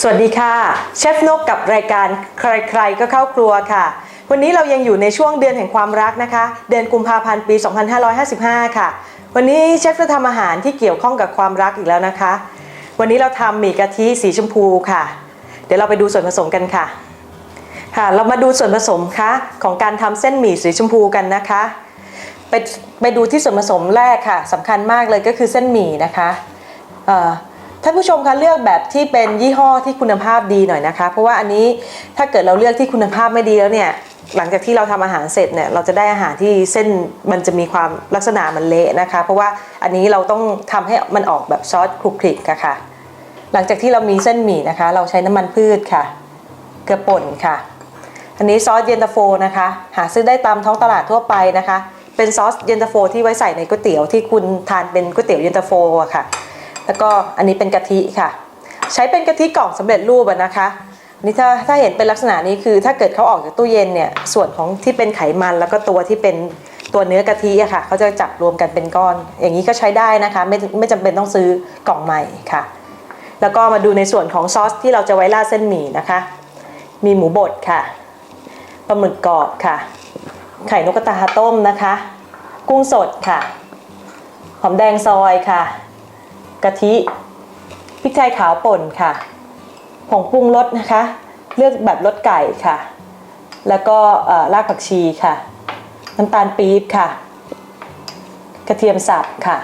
สวัสดีค่ะ เชฟนกกับรายการใครๆก็เข้าครัวค่ะ วันนี้เรายังอยู่ในช่วงเดือนแห่งความรักนะคะ เดือนกุมภาพันธ์ปี 2555 ค่ะ วันนี้เชฟจะทำอาหารที่เกี่ยวข้องกับความรักอีกแล้วนะคะ วันนี้เราทำหมี่กะทิสีชมพูค่ะ เดี๋ยวเราไปดูส่วนผสมกันค่ะ ค่ะ เรามาดูส่วนผสมค่ะของการทำเส้นหมี่สีชมพูกันนะคะไปไปดูที่ส่วนผสมแรกค่ะสำคัญมากเลยก็คือเส้นหมี่นะคะเอ่อ ท่านผู้ชมคะเลือกแบบที่เป็นยี่ห้อที่คุณภาพดีหน่อยนะคะ เพราะว่าอันนี้ถ้าเกิดเราเลือกที่คุณภาพไม่ดีแล้วเนี่ยหลังจากที่เราทำอาหารเสร็จเนี่ยเราจะได้อาหารที่เส้นมันจะมีความลักษณะมันเละนะคะ เพราะว่าอันนี้เราต้องทำให้มันออกแบบซอสคลุกคลิกะค่ะ หลังจากที่เรามีเส้นหมี่นะคะ เราใช้น้ำมันพืชค่ะ เกลือป่นค่ะ อันนี้ซอสเย็นตาโฟนะคะ หาซื้อได้ตามท้องตลาดทั่วไปนะคะ เป็นซอสเย็นตาโฟที่ไว้ใส่ในก๋วยเตี๋ยวที่คุณทานเป็นก๋วยเตี๋ยวเย็นตาโฟอะค่ะ แล้วก็อันนี้เป็นกะทิค่ะ ใช้เป็นกะทิกล่องสำเร็จรูปนะคะนนี่ถ้าถ้าเห็นเป็นลักษณะนี้คือ ถ้าเกิดเขาออกจากตู้เย็นเนี่ยส่วนของที่เป็นไขมันแล้วก็ตัวที่เป็นตัวเนื้อกะทิอะค่ะเขาจะจับรวมกันเป็นก้อน อย่างนี้ก็ใช้ได้นะคะไม่ไม่จำเป็นต้องซื้อกล่องใหม่ค่ะ แล้วก็มาดูในส่วนของซอสที่เราจะไว้ราดเส้นหมี่นะคะ มีหมูบดค่ะปลาหมึกกรอบค่ะ ไข่นกกระตาต้มนะคะ กุ้งสดค่ะหอมแดงซอยค่ะ กะทิพริกไทยขาวป่นค่ะ ผงปรุงรสนะคะ เลือกแบบรสไก่ค่ะ แล้วก็รากผักชีค่ะ น้ำตาลปี๊บค่ะ กระเทียมสับค่ะ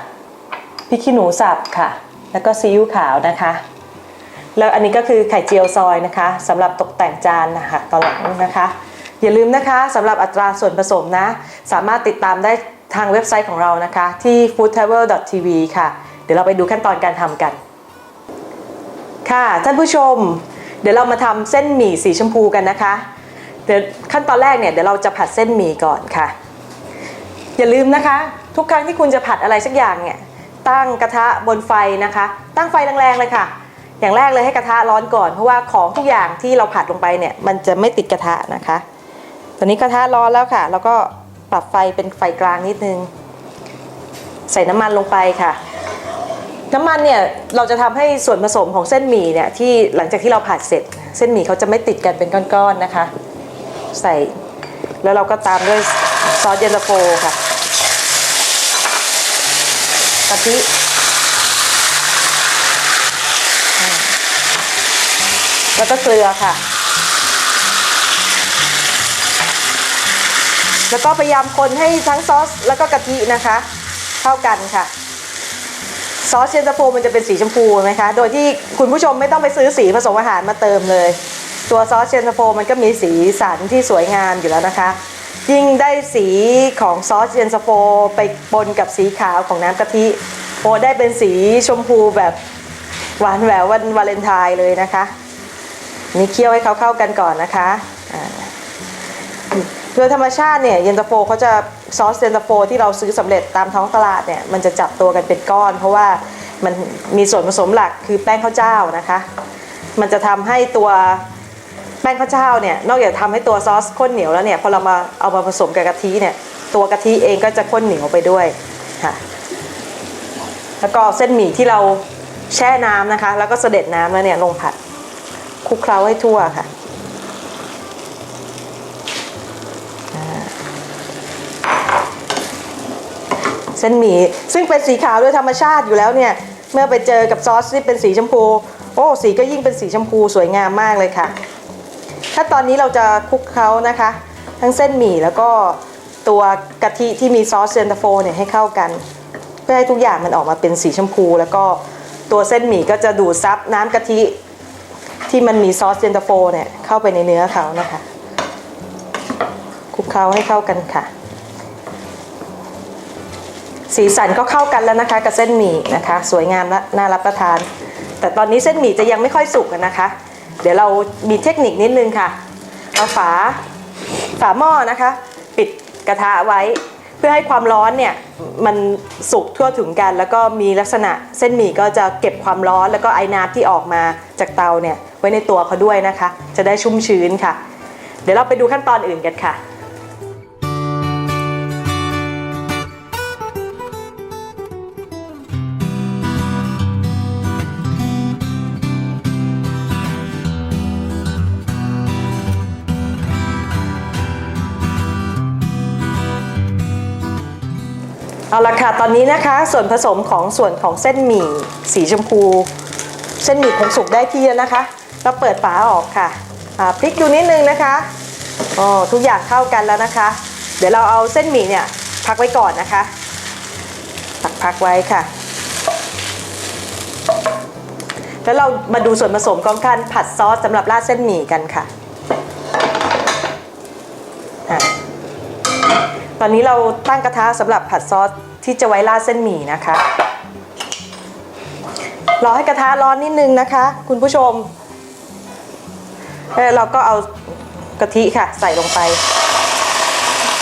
พริกขี้หนูสับค่ะ แล้วก็ซีอิ๊วขาวนะคะ แล้วอันนี้ก็คือไข่เจียวซอยนะคะสำหรับตกแต่งจานนะคะตอนหลังนะคะอย่าลืมนะคะสำหรับอัตราส่วนผสมนะ สามารถติดตามได้ทางเว็บไซต์ของเรานะคะ ที่ foodtravel.tv ค่ะ เดี๋ยวเราไปดูขั้นตอนการทำกัน ค่ะท่านผู้ชม เดี๋ยวเรามาทำเส้นหมี่สีชมพูกันนะคะเดี๋ยวขั้นตอนแรกเนี่ยเดี๋ยวเราจะผัดเส้นหมี่ก่อนค่ะ อย่าลืมนะคะ ทุกครั้งที่คุณจะผัดอะไรสักอย่างเนี่ยตั้งกระทะบนไฟนะคะ ตั้งไฟแรงๆเลยค่ะ อย่างแรกเลยให้กระทะร้อนก่อน เพราะว่าของทุกอย่างที่เราผัดลงไปเนี่ยมันจะไม่ติดกระทะนะคะ ตอนนี้กระทะร้อนแล้วค่ะ แล้วก็ปรับไฟเป็นไฟกลางนิดนึง ใส่น้ำมันลงไปค่ะ น้ำมันเนี่ยเราจะทำให้ส่วนผสมของเส้นหมี่เนี่ยที่หลังจากที่เราผัดเสร็จ เส้นหมี่เขาจะไม่ติดกันเป็นก้อนๆนะคะ ใส่แล้วเราก็ตามด้วยซอสเย็นตาโฟค่ะกะทิแล้วก็เกลือค่ะ แล้วก็พยายามคนให้ทั้งซอสแล้วก็กะทินะคะ เข้ากันค่ะ ซอสเย็นตาโฟมันจะเป็นสีชมพูไหมคะ โดยที่คุณผู้ชมไม่ต้องไปซื้อสีผสมอาหารมาเติมเลย ตัวซอสเย็นตาโฟมันก็มีสีสันที่สวยงามอยู่แล้วนะคะ ยิ่งได้สีของซอสเย็นตาโฟไปปนกับสีขาวของน้ำกะทิโอได้เป็นสีชมพูแบบหวานแหวววันวาเลนไทน์เลยนะคะ นี่เคี่ยวให้เขาเข้ากันก่อนนะคะ โดยธรรมชาติเนี่ยเย็นตาโฟเขาจะซอสเย็นตาโฟที่เราซื้อสำเร็จตามท้องตลาดเนี่ยมันจะจับตัวกันเป็นก้อน เพราะว่ามันมีส่วนผสมหลักคือแป้งข้าวเจ้านะคะ มันจะทำให้ตัวแป้งข้าวเจ้าเนี่ยนอกจากทำให้ตัวซอสข้นเหนียวแล้วเนี่ยพอเรามาเอามาผสมกับกะทิเนี่ยตัวกะทิเองก็จะข้นเหนียวไปด้วยค่ะแล้วก็เส้นหมี่ที่เราแช่น้ำนะคะ แล้วก็เสด็จน้ำแล้วเนี่ยลงผัดคลุกเคล้าให้ทั่วค่ะ ส้นหมี่ซึ่งเป็นสีขาวด้วยธรรมชาติอยู่แล้วเนี่ยเมื่อไปเจอกับซอสที่เป็นสีชมพู โอ้สีก็ยิ่งเป็นสีชมพูสวยงามมากเลยค่ะ ถ้าตอนนี้เราจะคลุกเคล้านะคะ ทั้งเส้นหมี่แล้วก็ตัวกะทิที่มีซอสเซนตาโฟเนี่ยให้เข้ากัน เพื่อให้ทุกอย่างมันออกมาเป็นสีชมพู แล้วก็ตัวเส้นหมี่ก็จะดูดซับน้ำกะทิที่มันมีซอสเซนตาโฟเนี่ยเข้าไปในเนื้อเขานะคะคลุกเคล้าให้เข้ากันค่ะ สีสันก็เข้ากันแล้วนะคะกับเส้นหมี่นะคะ สวยงามและน่ารับประทาน แต่ตอนนี้เส้นหมี่จะยังไม่ค่อยสุกนะคะ เดี๋ยวเรามีเทคนิคนิดนึงค่ะ เอาฝาฝาหม้อนะคะ ปิดกระทะไว้ เพื่อให้ความร้อนเนี่ยมันสุกทั่วถึงกัน แล้วก็มีลักษณะเส้นหมี่ก็จะเก็บความร้อนแล้วก็ไอ้น้ำที่ออกมาจากเตาเนี่ยไว้ในตัวเขาด้วยนะคะ จะได้ชุ่มชื้นค่ะ เดี๋ยวเราไปดูขั้นตอนอื่นกันค่ะ เอาละค่ะ ตอนนี้นะคะส่วนผสมของส่วนของเส้นหมี่สีชมพู เส้นหมี่คงสุกได้ที่แล้วนะคะ เราเปิดฝาออกค่ะพลิกดูนิดนึงนะคะอ๋อทุกอย่างเข้ากันแล้วนะคะ เดี๋ยวเราเอาเส้นหมี่เนี่ยพักไว้ก่อนนะคะพักพักไว้ค่ะ แล้วเรามาดูส่วนผสมของการผัดซอสสำหรับราดเส้นหมี่กันค่ะ ตอนนี้เราตั้งกระทะสำหรับผัดซอสที่จะไว้ราดเส้นหมี่นะคะ รอให้กระทะร้อนนิดนึงนะคะ คุณผู้ชมแล้วเราก็เอากะทิค่ะ ใส่ลงไป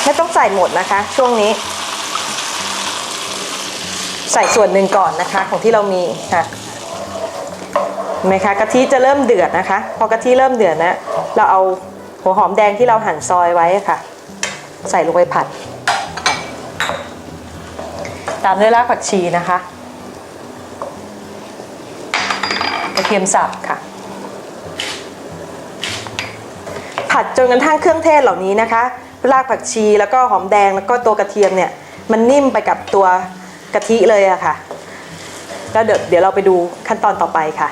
ไม่ต้องใส่หมดนะคะ ช่วงนี้ ใส่ส่วนหนึ่งก่อนนะคะ ของที่เรามีค่ะเห็นไหมคะกะทิจะเริ่มเดือดนะคะ พอกะทิเริ่มเดือดนะ เราเอาหัวหอมแดงที่เราหั่นซอยไว้ค่ะ ใส่ลงไปผัด ตามด้วยรากผักชีนะคะกระเทียมสับค่ะ ผัดจนกระทั่งเครื่องเทศเหล่านี้นะคะรากผักชีแล้วก็หอมแดงแล้วก็ตัวกระเทียมเนี่ย มันนิ่มไปกับตัวกะทิเลยอะค่ะ แล้วเดี๋ยวเราไปดูขั้นตอนต่อไปค่ะ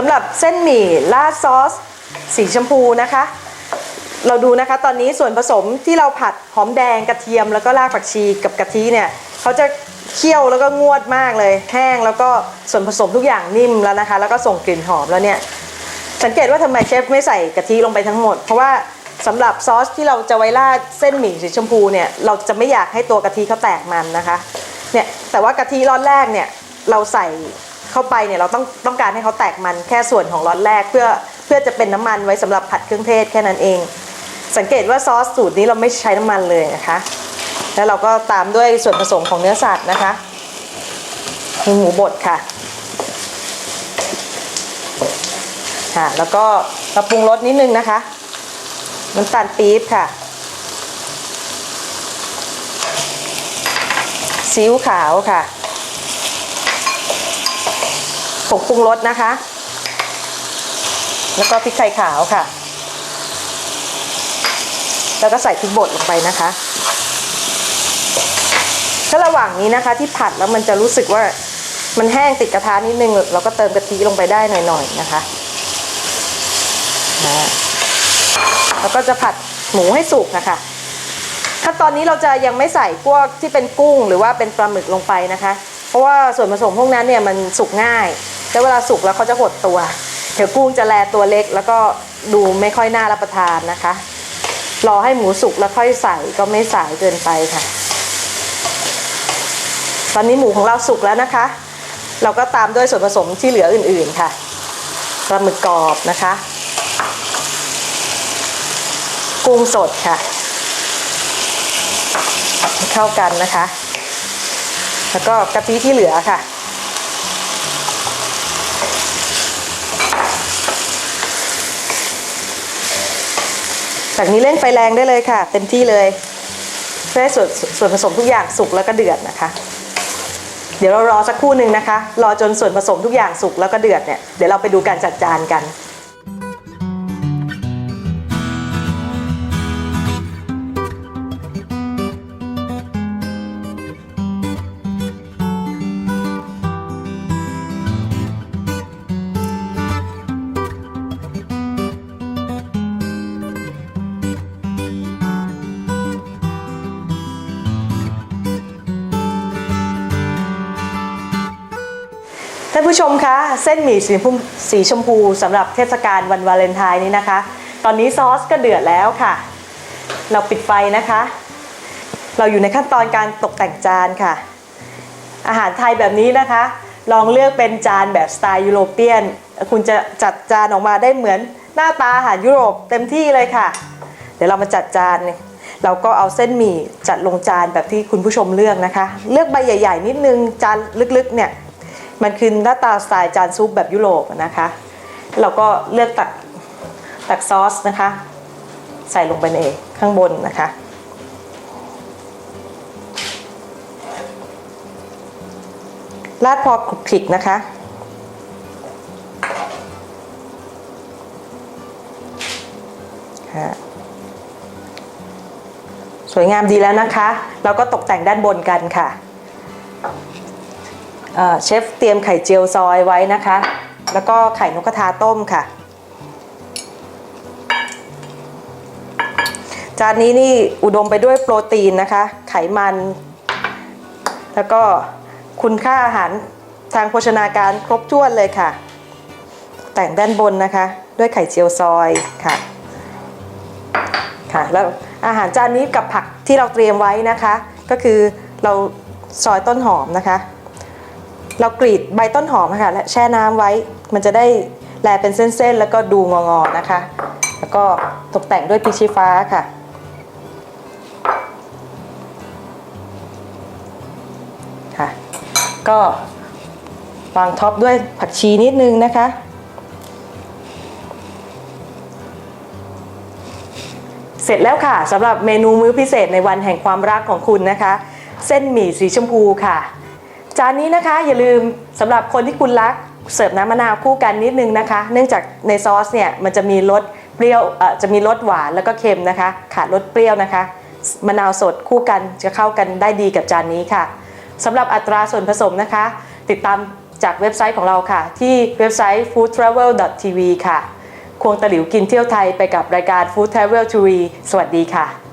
สำหรับเส้นหมี่ราดซอส สีชมพูนะคะ เราดูนะคะตอนนี้ส่วนผสมที่เราผัดหอมแดงกระเทียมแล้วก็รากผักชีกับกะทิเนี่ยเขาจะเคี่ยวแล้วก็งวดมากเลย แห้งแล้วก็ส่วนผสมทุกอย่างนิ่มแล้วนะคะ แล้วก็ส่งกลิ่นหอมแล้วเนี่ยสังเกตว่าทำไมเชฟไม่ใส่กะทิลงไปทั้งหมด เพราะว่าสำหรับซอสที่เราจะไว้ราดเส้นหมี่สีชมพูเนี่ยเราจะไม่อยากให้ตัวกะทิเขาแตกมันนะคะเนี่ยแต่ว่ากะทิร้อนแรกเนี่ยเราใส่ เข้าไปเนี่ยเราต้องต้องการให้เขาแตกมันแค่ส่วนของร้อนแรกเพื่อเพื่อจะเป็นน้ำมันไว้สำหรับผัดเครื่องเทศแค่นั้นเอง สังเกตว่าซอสสูตรนี้เราไม่ใช้น้ำมันเลยนะคะ แล้วเราก็ตามด้วยส่วนผสมของเนื้อสัตว์นะคะมีหมูบดค่ะค่ะ แล้วก็เราปรุงรสนิดนึงนะคะน้ำตาลปี๊บค่ะซีอิ๊วขาวค่ะ ผงปรุงรสนะคะ แล้วก็พริกไทยขาวค่ะ แล้วก็ใส่พริกบดลงไปนะคะ ถ้าระหว่างนี้นะคะที่ผัดแล้วมันจะรู้สึกว่ามันแห้งติดกระทะนิดนึงเราก็เติมกะทิลงไปได้หน่อยๆนะคะนะแล้วก็จะผัดหมูให้สุกนะคะขั้นตอนนี้เราจะยังไม่ใส่พวกที่เป็นกุ้งหรือว่าเป็นปลาหมึกลงไปนะคะ เพราะว่าส่วนผสมพวกนั้นเนี่ยมันสุกง่าย แล้วเวลาสุกแล้วเขาจะหดตัว เดี๋ยวกุ้งจะแลตัวเล็ก แล้วก็ดูไม่ค่อยน่ารับประทานนะคะ รอให้หมูสุกแล้วค่อยใส่ก็ไม่สายเกินไปค่ะ ตอนนี้หมูของเราสุกแล้วนะคะ เราก็ตามด้วยส่วนผสมที่เหลืออื่นๆค่ะปลาหมึกกรอบนะคะ กุ้งสดค่ะ เข้ากันนะคะ แล้วก็กะทิที่เหลือค่ะ จากนี้เล่นไฟแรงได้เลยค่ะ เต็มที่เลยเพื่อให้ส่วนส่วนผสมทุกอย่างสุกแล้วก็เดือดนะคะ เดี๋ยวเรารอสักครู่หนึ่งนะคะ รอจนส่วนผสมทุกอย่างสุกแล้วก็เดือดเนี่ยเดี๋ยวเราไปดูการจัดจานกัน ผู้ชมคะเส้นหมี่สีชมพูสีชมพูสำหรับเทศกาลวันวาเลนไทน์นี้นะคะ ตอนนี้ซอสก็เดือดแล้วค่ะ เราปิดไฟนะคะ เราอยู่ในขั้นตอนการตกแต่งจานค่ะ อาหารไทยแบบนี้นะคะ ลองเลือกเป็นจานแบบสไตล์ยุโรเปียน คุณจะจัดจานออกมาได้เหมือนหน้าตาอาหารยุโรปเต็มที่เลยค่ะ เดี๋ยวเรามาจัดจานเราก็เอาเส้นหมี่จัดลงจานแบบที่คุณผู้ชมเลือกนะคะ เลือกใบใหญ่ ๆ นิดนึงจานลึกๆเนี่ย มันคือหน้าตาสไตล์จานซุปแบบยุโรปนะคะ เราก็เลือกตักตักซอสนะคะ ใส่ลงไปในข้างบนนะคะ ราดพอคลุกคลิกนะคะสวยงามดีแล้วนะคะ เราก็ตกแต่งด้านบนกันค่ะ เชฟเตรียมไข่เจียวซอยไว้นะคะ แล้วก็ไข่นกกระทาต้มค่ะ จานนี้นี่อุดมไปด้วยโปรตีนนะคะ ไขมัน แล้วก็คุณค่าอาหารทางโภชนาการครบถ้วนเลยค่ะ แต่งด้านบนนะคะ ด้วยไข่เจียวซอยค่ะ ค่ะ แล้วอาหารจานนี้กับผักที่เราเตรียมไว้นะคะ ก็คือเราซอยต้นหอมนะคะ เรากรีดใบต้นหอมค่ะและแช่น้ำไว้ มันจะได้แลเป็นเส้นๆ แล้วก็ดูงอๆนะคะ แล้วก็ตกแต่งด้วยพริกชี้ฟ้าค่ะ ค่ะ ก็วางท็อปด้วยผักชีนิดนึงนะคะ เสร็จแล้วค่ะสำหรับเมนูมื้อพิเศษในวันแห่งความรักของคุณนะคะ เส้นหมี่สีชมพูค่ะ จานนี้นะคะอย่าลืมสำหรับคนที่คุณรักเสิร์ฟน้ำมะนาวคู่กันนิดนึงนะคะ เนื่องจากในซอสเนี่ยมันจะมีรสเปรี้ยวจะมีรสหวานแล้วก็เค็มนะคะ ขาดรสเปรี้ยวนะคะ มะนาวสดคู่กันจะเข้ากันได้ดีกับจานนี้ค่ะสำหรับอัตราส่วนผสมนะคะ ติดตามจากเว็บไซต์ของเราค่ะ ที่เว็บไซต์ foodtravel.tv ค่ะ ควงตะหลิวกินเที่ยวไทยไปกับรายการ Food Travel TV สวัสดีค่ะ